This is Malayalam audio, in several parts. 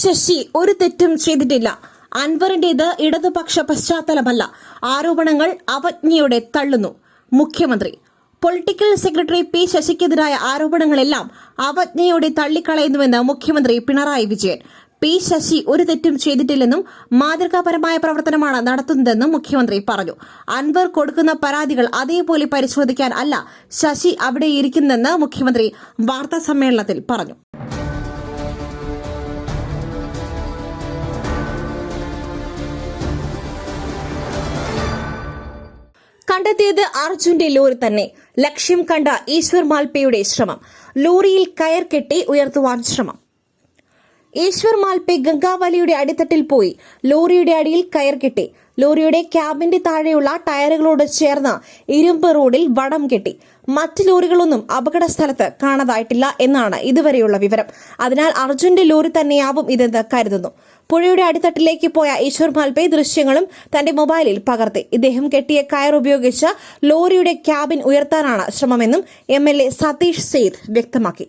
Shashi ഒരു തെറ്റും ചെയ്തിട്ടില്ല. അൻവറിന്റേത് ഇടതുപക്ഷ പശ്ചാത്തലമല്ല. ആരോപണങ്ങൾ അവജ്ഞയോടെ തള്ളുന്നു. മുഖ്യമന്ത്രി പൊളിറ്റിക്കൽ സെക്രട്ടറി പി ശശിക്കെതിരായ ആരോപണങ്ങളെല്ലാം അവജ്ഞയോടെ തള്ളിക്കളയുന്നുവെന്ന് മുഖ്യമന്ത്രി പിണറായി വിജയൻ. പി ശശി ഒരു തെറ്റും ചെയ്തിട്ടില്ലെന്നും മാതൃകാപരമായ പ്രവർത്തനമാണ് നടത്തുന്നതെന്നും മുഖ്യമന്ത്രി പറഞ്ഞു. അൻവർ കൊടുക്കുന്ന പരാതികൾ അതേപോലെ പരിശോധിക്കാൻ അല്ല ശശി അവിടെ ഇരിക്കുന്നതെന്ന് മുഖ്യമന്ത്രി വാർത്താ സമ്മേളനത്തിൽ പറഞ്ഞു. കണ്ടെത്തിയത് അർജുന്റെ ലോറി തന്നെ. ലക്ഷ്യം കണ്ട ഈശ്വർ മാൽപ്പയുടെ ശ്രമം. ലോറിയിൽ കയർ കെട്ടി ഉയർത്തുവാൻ ശ്രമം. ഈശ്വർ മാൽപ്പെ ഗംഗാവലിയുടെ അടിത്തട്ടിൽ പോയി. ലോറിയുടെ അടിയിൽ കയർ കെട്ടി. ലോറിയുടെ ക്യാബിന്റെ താഴെയുള്ള ടയറുകളോട് ചേർന്ന് ഇരുമ്പ് റോഡിൽ വടം കെട്ടി. മറ്റ് ലോറികളൊന്നും അപകട സ്ഥലത്ത് കാണാതായിട്ടില്ല എന്നാണ് ഇതുവരെയുള്ള വിവരം. അതിനാൽ അർജുന്റെ ലോറി തന്നെയാവും ഇതെന്ന് കരുതുന്നു. പുഴയുടെ അടിത്തട്ടിലേക്ക് പോയ ഈശ്വർ മാൽപേ ദൃശ്യങ്ങളും തന്റെ മൊബൈലിൽ പകർത്തി. ഇദ്ദേഹം കെട്ടിയ കയർ ഉപയോഗിച്ച ലോറിയുടെ ക്യാബിൻ ഉയർത്താനാണ് ശ്രമമെന്നും M L A Satish Sait വ്യക്തമാക്കി.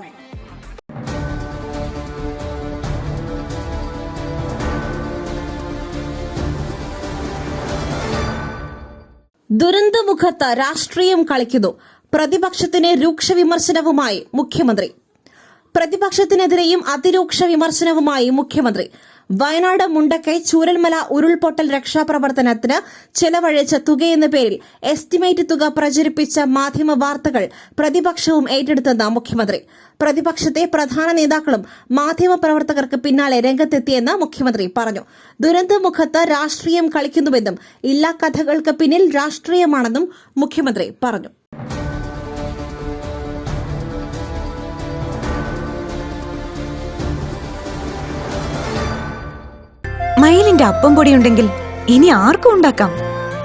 ദുരന്തമുഖത്ത് രാഷ്ട്രീയം കളിക്കുന്നു. പ്രതിപക്ഷത്തിന് രൂക്ഷ വിമർശനവുമായി മുഖ്യമന്ത്രി. പ്രതിപക്ഷത്തിനെതിരെയും അതിരൂക്ഷ വിമർശനവുമായി മുഖ്യമന്ത്രി. വയനാട് മുണ്ടക്കൈ ചൂരൽമല ഉരുൾപൊട്ടൽ രക്ഷാപ്രവർത്തനത്തിന് ചെലവഴിച്ച തുകയെന്ന പേരിൽ എസ്റ്റിമേറ്റ് തുക പ്രചരിപ്പിച്ച മാധ്യമ വാർത്തകൾ പ്രതിപക്ഷവും ഏറ്റെടുത്തെന്ന് മുഖ്യമന്ത്രി. പ്രതിപക്ഷത്തെ പ്രധാന നേതാക്കളും മാധ്യമപ്രവർത്തകർക്ക് പിന്നാലെ രംഗത്തെത്തിയെന്ന് മുഖ്യമന്ത്രി പറഞ്ഞു. ദുരന്തമുഖത്ത് രാഷ്ട്രീയം കളിക്കുന്നുവെന്നും എല്ലാ കഥകൾക്ക് പിന്നിൽ രാഷ്ട്രീയമാണെന്നും മുഖ്യമന്ത്രി പറഞ്ഞു. മയിലിന്റെ അപ്പം പൊടി ഉണ്ടെങ്കിൽ ഇനി ആർക്കും ഉണ്ടാക്കാം.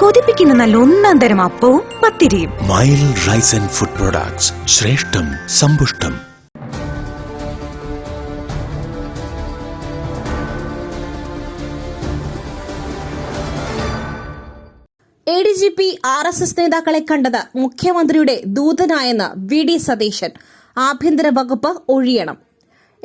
കൊതിപ്പിക്കുന്ന നല്ല ഒന്നാം തരം അപ്പവും പത്തിരിയും. Mile rice and food products. ശ്രേഷ്ഠം സമ്പുഷ്ടം. A D G P R S S നേതാക്കളെ കണ്ടത് മുഖ്യമന്ത്രിയുടെ ദൂതനായെന്ന് വി. ഡി. സതീശൻ. ആഭ്യന്തര വകുപ്പ് ഒഴിയണം.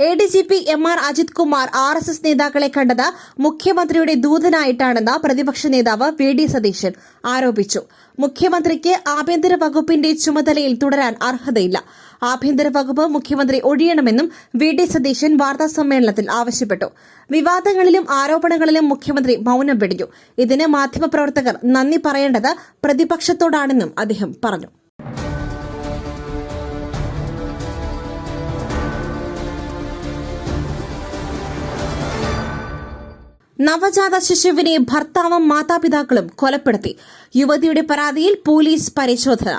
A D G P M R Ajith Kumar R S S നേതാക്കളെ കണ്ടത് മുഖ്യമന്ത്രിയുടെ ദൂതനായിട്ടാണെന്ന് പ്രതിപക്ഷ നേതാവ് വി ഡി സതീശൻ ആരോപിച്ചു. മുഖ്യമന്ത്രിക്ക് ആഭ്യന്തര വകുപ്പിന്റെ ചുമതലയിൽ തുടരാൻ അർഹതയില്ല. ആഭ്യന്തര വകുപ്പ് മുഖ്യമന്ത്രി ഒഴിയണമെന്നും വി ഡി സതീശൻ വാർത്താ സമ്മേളനത്തിൽ ആവശ്യപ്പെട്ടു. വിവാദങ്ങളിലും ആരോപണങ്ങളിലും മുഖ്യമന്ത്രി മൌനം പിടിഞ്ഞു ഇതിന് മാധ്യമപ്രവർത്തകർ നന്ദി പറയേണ്ടത് പ്രതിപക്ഷത്തോടാണെന്നും അദ്ദേഹം പറഞ്ഞു. നവജാത ശിശുവിനെ ഭർത്താവും മാതാപിതാക്കളും കൊലപ്പെടുത്തി. യുവതിയുടെ പരാതിയിൽ പോലീസ് പരിശോധന.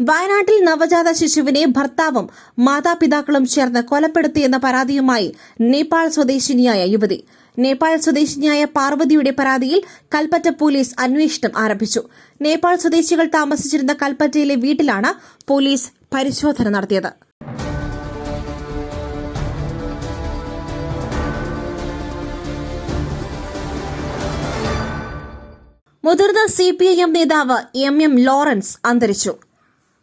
വയനാട്ടിൽ നവജാത ശിശുവിനെ ഭർത്താവും മാതാപിതാക്കളും ചേർന്ന് കൊലപ്പെടുത്തിയെന്ന പരാതിയുമായി നേപ്പാൾ സ്വദേശിനിയായ യുവതി. നേപ്പാൾ സ്വദേശിനിയായ പാർവതിയുടെ പരാതിയിൽ കൽപ്പറ്റ പോലീസ് അന്വേഷണം ആരംഭിച്ചു. നേപ്പാൾ സ്വദേശികൾ താമസിച്ചിരുന്ന കൽപ്പറ്റയിലെ വീട്ടിലാണ് പോലീസ് പരിശോധന നടത്തിയത്. മുതിർന്ന സി പി ഐ എം നേതാവ് എം എം ലോറൻസ് അന്തരിച്ചു.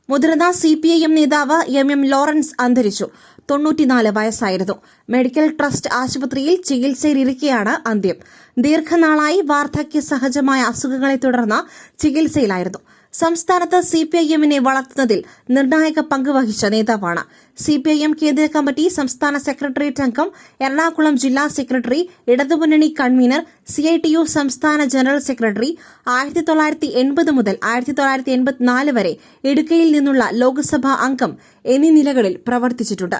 മുതിർന്ന സി പി ഐ എം നേതാവ് എം എം ലോറൻസ് അന്തരിച്ചു. തൊണ്ണൂറ്റിനാല് വയസ്സായിരുന്നു. മെഡിക്കൽ ട്രസ്റ്റ് ആശുപത്രിയിൽ ചികിത്സയിലിരിക്കെയാണ് അന്ത്യം. ദീർഘനാളായി വാർദ്ധക്യ സഹജമായ അസുഖങ്ങളെ തുടർന്ന് ചികിത്സയിലായിരുന്നു. സംസ്ഥാനത്ത് സി പി ഐ എമ്മിനെ വളർത്തുന്നതിൽ നിർണായക പങ്ക് വഹിച്ച നേതാവാണ്. സി പി ഐ എം കേന്ദ്ര കമ്മിറ്റി സംസ്ഥാന സെക്രട്ടേറിയറ്റ് അംഗം എറണാകുളം ജില്ലാ സെക്രട്ടറി ഇടതുമുന്നണി convener C I T U സംസ്ഥാന ജനറൽ സെക്രട്ടറി ആയിരത്തി തൊള്ളായിരത്തി എൺപത് മുതൽ ആയിരത്തി തൊള്ളായിരത്തി എൺപത്തിനാല് വരെ ഇടുക്കിയിൽ നിന്നുള്ള ലോക്സഭാ അംഗം എന്നീ നിലകളിൽ പ്രവർത്തിച്ചിട്ടുണ്ട്.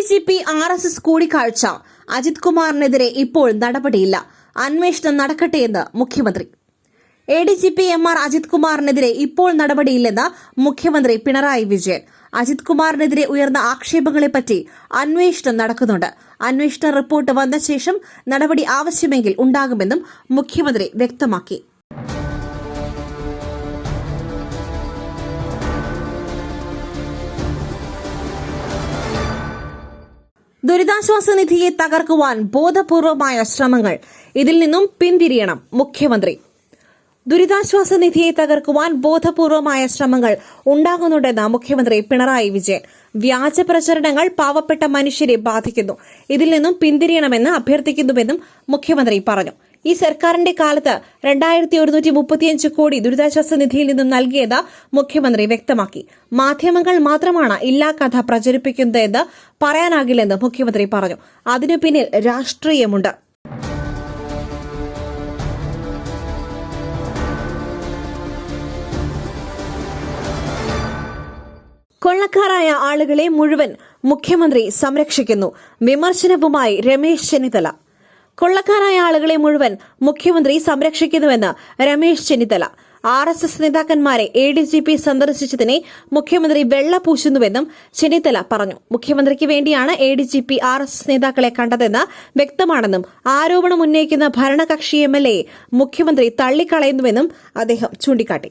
D G P R S S കൂടിക്കാഴ്ച. അജിത് കുമാറിനെതിരെ ഇപ്പോൾ നടപടിയില്ല. അന്വേഷണം നടക്കട്ടെ എന്ന് മുഖ്യമന്ത്രി. A D G P M R Ajith കുമാറിനെതിരെ ഇപ്പോൾ നടപടിയില്ലെന്ന് മുഖ്യമന്ത്രി പിണറായി വിജയൻ. അജിത് കുമാറിനെതിരെ ഉയർന്ന ആക്ഷേപങ്ങളെപ്പറ്റി അന്വേഷണം നടക്കുന്നുണ്ട്. അന്വേഷണ റിപ്പോർട്ട് വന്ന ശേഷം നടപടി ആവശ്യമെങ്കിൽ ഉണ്ടാകുമെന്നും മുഖ്യമന്ത്രി വ്യക്തമാക്കി. ദുരിതാശ്വാസ നിധിയെ തകർക്കുവാൻ ബോധപൂർവമായ ശ്രമങ്ങൾ ഇതിൽ നിന്നും പിന്തിരിയണം മുഖ്യമന്ത്രി. ദുരിതാശ്വാസ നിധിയെ തകർക്കുവാൻ ബോധപൂർവമായ ശ്രമങ്ങൾ ഉണ്ടാകുന്നുണ്ടെന്ന് മുഖ്യമന്ത്രി പിണറായി വിജയൻ. വ്യാജ പ്രചരണങ്ങൾ പാവപ്പെട്ട മനുഷ്യരെ ബാധിക്കുന്നു. ഇതിൽ നിന്നും പിന്തിരിയണമെന്ന് അഭ്യർത്ഥിക്കുന്നുവെന്നും മുഖ്യമന്ത്രി പറഞ്ഞു. ഈ സർക്കാരിന്റെ കാലത്ത് രണ്ടായിരത്തി ഒരുന്നൂറ്റി മുപ്പത്തിയഞ്ച് കോടി ദുരിതാശ്വാസ നിധിയിൽ നിന്നും നൽകിയത് മുഖ്യമന്ത്രി വ്യക്തമാക്കി. മാധ്യമങ്ങൾ മാത്രമാണ് ഇല്ലാ കഥ പ്രചരിപ്പിക്കുന്നതെന്ന് പറയാനാകില്ലെന്ന് മുഖ്യമന്ത്രി പറഞ്ഞു. അതിനു പിന്നിൽ രാഷ്ട്രീയമുണ്ട്. കൊള്ളക്കാരായ ആളുകളെ മുഴുവൻ മുഖ്യമന്ത്രി സംരക്ഷിക്കുന്നു. വിമർശനവുമായി രമേശ് ചെന്നിത്തല. കൊള്ളക്കാരായ ആളുകളെ മുഴുവൻ മുഖ്യമന്ത്രി സംരക്ഷിക്കുന്നുവെന്ന് Ramesh Chennithala. R S S നേതാക്കന്മാരെ എ ഡി ജി പി സന്ദർശിച്ചതിനെ മുഖ്യമന്ത്രി വെള്ളപൂശുന്നുവെന്നും ചെന്നിത്തല പറഞ്ഞു. മുഖ്യമന്ത്രിക്ക് വേണ്ടിയാണ് A D G P R S S നേതാക്കളെ കണ്ടതെന്ന് വ്യക്തമാണെന്നും ആരോപണം ഉന്നയിക്കുന്ന ഭരണകക്ഷി എം എൽ എ മുഖ്യമന്ത്രി തള്ളിക്കളയുന്നുവെന്നും അദ്ദേഹം ചൂണ്ടിക്കാട്ടി.